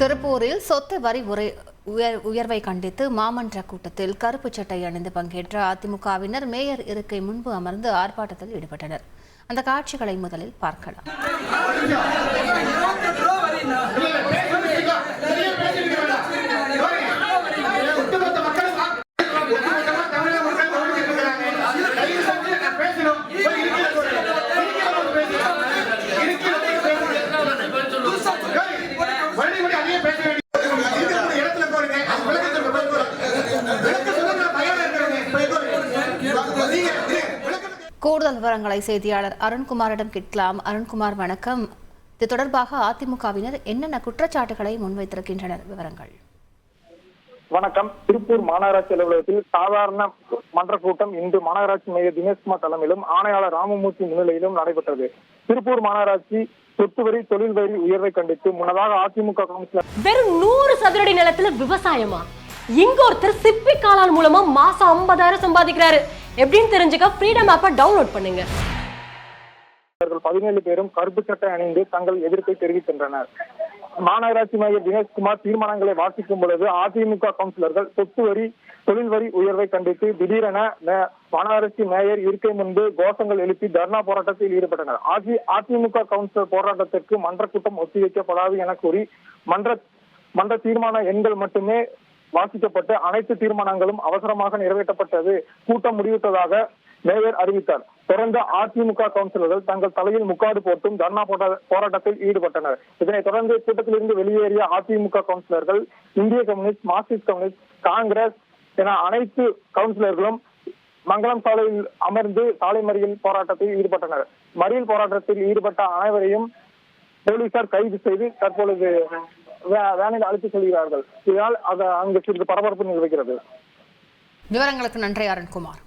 திருப்பூரில் சொத்து வரி உரை உயர் உயர்வை கண்டித்து மாமன்ற கூட்டத்தில் கருப்பு சட்டை அணிந்து பங்கேற்ற அதிமுகவினர் மேயர் இருக்கை முன்பு அமர்ந்து ஆர்ப்பாட்டத்தில் ஈடுபட்டனர். அந்த காட்சிகளை முதலில் பார்க்கலாம். கூடுதல் விவரங்களை செய்தியாளர் அருண்குமாரிடம் கேட்கலாம். அருண்குமார் வணக்கம். இது தொடர்பாக அதிமுகவினர் என்னென்ன குற்றச்சாட்டுகளை முன்வைத்திருக்கின்றனர்? விவரங்கள். வணக்கம். திருப்பூர் மாநகராட்சி அலுவலகத்தில் சாதாரண மன்ற கூட்டம் இன்று மாநகராட்சி மேயர் தினேஷ்குமார் தலைமையிலும் ஆணையாளர் ராமமூர்த்தி முன்னிலையிலும் நடைபெற்றது. திருப்பூர் மாநகராட்சி சொத்து வரி தொழில் வரி உயர்வை கண்டித்து முன்னதாக அதிமுக கவுன்சிலர் வெறும் நூறு சதுரடி நிலத்துல விவசாயமா? இங்க ஒருத்தர் சிப்பி காளான் மூலமா மாசம் ஐம்பதாயிரம் சம்பாதிக்கிறாரு. எப்படின்னு தெரிஞ்சுக்க ஃப்ரீடம் ஆப்பை டவுன்லோட் பண்ணுங்க. இவர்கள் பதினேழு பேரும் கருப்பு சட்டை அணிந்து தங்கள் எதிர்ப்பை தெரிவிக்கின்றனர். மாநகராட்சி மேயர் தினேஷ்குமார் தீர்மானங்களை வாசிக்கும் பொழுது அதிமுக கவுன்சிலர்கள் சொத்து வரி தொழில் வரி உயர்வை கண்டித்து திடீரென மே- மாநகராட்சி மேயர் இருக்கை முன்பு கோஷங்கள் எழுப்பி தர்ணா போராட்டத்தில் ஈடுபட்டனர். அதி அதிமுக கவுன்சிலர் போராட்டத்திற்கு மன்ற கூட்டம் ஒத்திவைக்கப்படாது என கூறி மன்ற மன்ற தீர்மான எண்கள் மட்டுமே வாசிக்கப்பட்டு அனைத்து தீர்மானங்களும் அவசரமாக நிறைவேற்றப்பட்டது. கூட்டம் முடிவிட்டதாக மேயர் அறிவித்தார். தொடர்ந்து அதிமுக கவுன்சிலர்கள் தங்கள் தலையில் முக்காடு போட்டும் தர்ணா போரா- போராட்டத்தில் ஈடுபட்டனர். இதனைத் தொடர்ந்து கூட்டத்திலிருந்து வெளியேறிய அதிமுக கவுன்சிலர்கள் இந்திய கம்யூனிஸ்ட் மார்க்சிஸ்ட் கம்யூனிஸ்ட் காங்கிரஸ் என அனைத்து கவுன்சிலர்களும் மங்களம் சாலையில் அமர்ந்து சாலை மறியல் போராட்டத்தில் ஈடுபட்டனர். மறியல் போராட்டத்தில் ஈடுபட்ட அனைவரையும் போலீசார் கைது செய்து தற்பொழுது வேனில் அழைத்து செல்கிறார்கள். இதனால் அது அங்கு சிறிது பரபரப்பு நிலவுகிறது. விவரங்களுக்கு நன்றி அருண்குமார்.